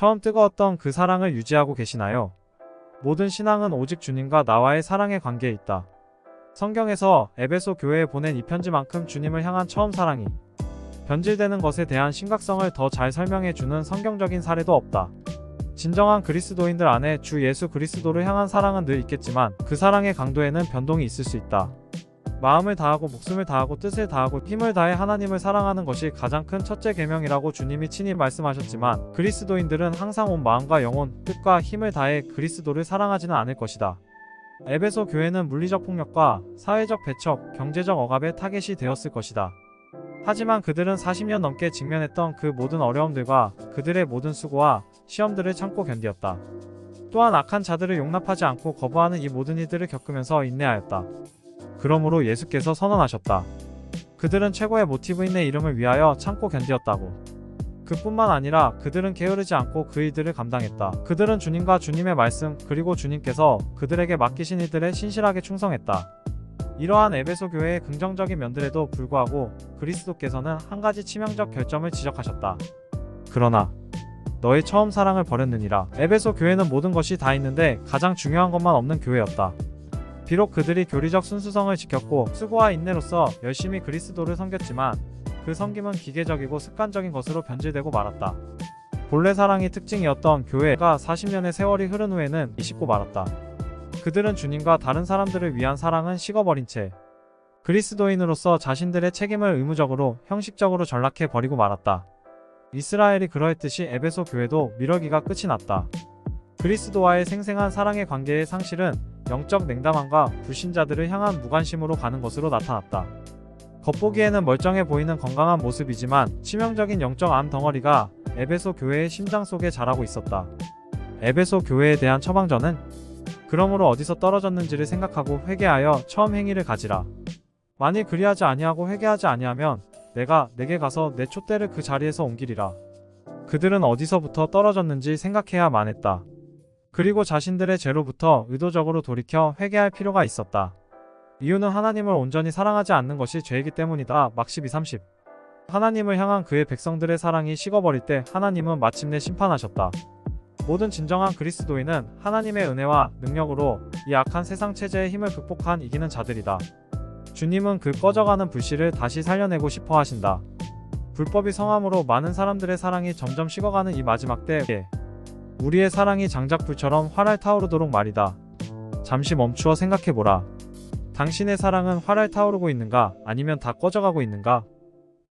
처음 뜨거웠던 그 사랑을 유지하고 계시나요? 모든 신앙은 오직 주님과 나와의 사랑의 관계에 있다. 성경에서 에베소 교회에 보낸 이 편지만큼 주님을 향한 처음 사랑이 변질되는 것에 대한 심각성을 더 잘 설명해 주는 성경적인 사례도 없다. 진정한 그리스도인들 안에 주 예수 그리스도를 향한 사랑은 늘 있겠지만 그 사랑의 강도에는 변동이 있을 수 있다. 마음을 다하고 목숨을 다하고 뜻을 다하고 힘을 다해 하나님을 사랑하는 것이 가장 큰 첫째 계명이라고 주님이 친히 말씀하셨지만 그리스도인들은 항상 온 마음과 영혼, 뜻과 힘을 다해 그리스도를 사랑하지는 않을 것이다. 에베소 교회는 물리적 폭력과 사회적 배척, 경제적 억압에 타겟이 되었을 것이다. 하지만 그들은 40년 넘게 직면했던 그 모든 어려움들과 그들의 모든 수고와 시험들을 참고 견디었다. 또한 악한 자들을 용납하지 않고 거부하는 이 모든 일들을 겪으면서 인내하였다. 그러므로 예수께서 선언하셨다. 그들은 최고의 모티브인 내 이름을 위하여 참고 견디었다고. 그뿐만 아니라 그들은 게으르지 않고 그 일들을 감당했다. 그들은 주님과 주님의 말씀 그리고 주님께서 그들에게 맡기신 일들에 신실하게 충성했다. 이러한 에베소 교회의 긍정적인 면들에도 불구하고 그리스도께서는 한 가지 치명적 결점을 지적하셨다. 그러나 너의 처음 사랑을 버렸느니라. 에베소 교회는 모든 것이 다 있는데 가장 중요한 것만 없는 교회였다. 비록 그들이 교리적 순수성을 지켰고 수고와 인내로서 열심히 그리스도를 섬겼지만 그 섬김은 기계적이고 습관적인 것으로 변질되고 말았다. 본래 사랑이 특징이었던 교회가 40년의 세월이 흐른 후에는 이식고 말았다. 그들은 주님과 다른 사람들을 위한 사랑은 식어버린 채 그리스도인으로서 자신들의 책임을 의무적으로 형식적으로 전락해 버리고 말았다. 이스라엘이 그러했듯이 에베소 교회도 미러기가 끝이 났다. 그리스도와의 생생한 사랑의 관계의 상실은 영적 냉담함과 불신자들을 향한 무관심으로 가는 것으로 나타났다. 겉보기에는 멀쩡해 보이는 건강한 모습이지만 치명적인 영적 암 덩어리가 에베소 교회의 심장 속에 자라고 있었다. 에베소 교회에 대한 처방전은 그러므로 어디서 떨어졌는지를 생각하고 회개하여 처음 행위를 가지라. 만일 그리하지 아니하고 회개하지 아니하면 내가 내게 가서 내 촛대를 그 자리에서 옮기리라. 그들은 어디서부터 떨어졌는지 생각해야 만 했다. 그리고 자신들의 죄로부터 의도적으로 돌이켜 회개할 필요가 있었다. 이유는 하나님을 온전히 사랑하지 않는 것이 죄이기 때문이다. 막 12, 30. 하나님을 향한 그의 백성들의 사랑이 식어버릴 때 하나님은 마침내 심판하셨다. 모든 진정한 그리스도인은 하나님의 은혜와 능력으로 이 악한 세상 체제의 힘을 극복한 이기는 자들이다. 주님은 그 꺼져가는 불씨를 다시 살려내고 싶어 하신다. 불법이 성함으로 많은 사람들의 사랑이 점점 식어가는 이 마지막 때에 우리의 사랑이 장작불처럼 활활 타오르도록 말이다. 잠시 멈추어 생각해보라. 당신의 사랑은 활활 타오르고 있는가 아니면 다 꺼져가고 있는가?